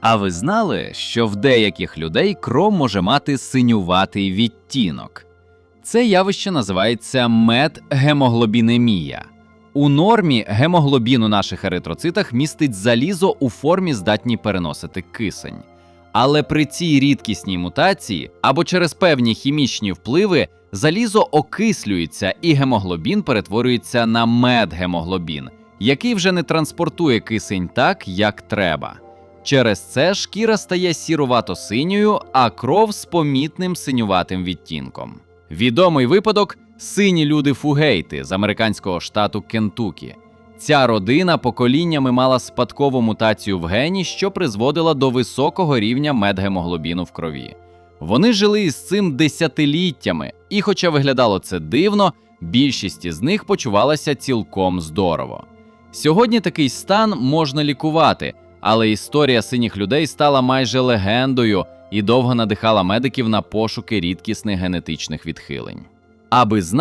А ви знали, що в деяких людей кров може мати синюватий відтінок? Це явище називається медгемоглобінемія. У нормі гемоглобін у наших еритроцитах містить залізо у формі здатні переносити кисень. Але при цій рідкісній мутації або через певні хімічні впливи залізо окислюється і гемоглобін перетворюється на медгемоглобін, який вже не транспортує кисень так, як треба. Через це шкіра стає сірувато-синьою, а кров з помітним синюватим відтінком. Відомий випадок сині люди фугейти з американського штату Кентукі. Ця родина поколіннями мала спадкову мутацію в гені, що призводила до високого рівня медгемоглобіну в крові. Вони жили із цим десятиліттями, і, хоча виглядало це дивно, більшість із них почувалася цілком здорово. Сьогодні такий стан можна лікувати, але історія синіх людей стала майже легендою і довго надихала медиків на пошуки рідкісних генетичних відхилень. Аби знати,